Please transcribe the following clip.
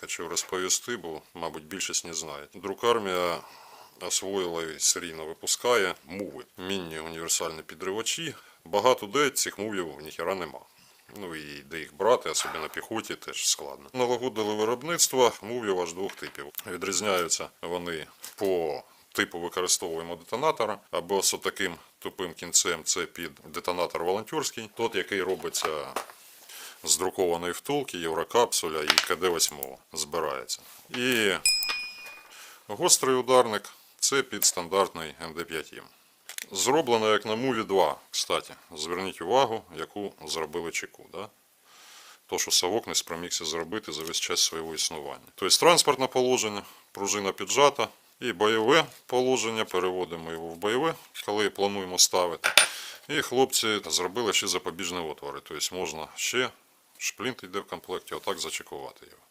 хочу розповісти, бо, мабуть, більшість не знає. Друкармія освоїла і серійно випускає муви. Мінні універсальні підривачі. Багато де цих мувів ніхера нема. Ну і де їх брати, особливо на піхоті, теж складно. Налагодили виробництво мувів аж двох типів. Відрізняються вони по типу використовуємо детонатора, або з таким тупим кінцем це під детонатор волонтерський, тот, який робиться з друкованої втулки, Єврокапсуля і КД-8 збирається. І гострий ударник це під стандартний МД5М. Зроблено як на Муві 2, кстати. Зверніть увагу, яку зробили чеку. Да? То, що Савок не спромігся зробити за весь час свого існування. Тобто транспортне положення, пружина піджата і бойове положення. Переводимо його в бойове, коли плануємо ставити. І хлопці зробили ще запобіжні отвори. Тобто можна ще шплінт йде в комплекті, отак зачекувати його.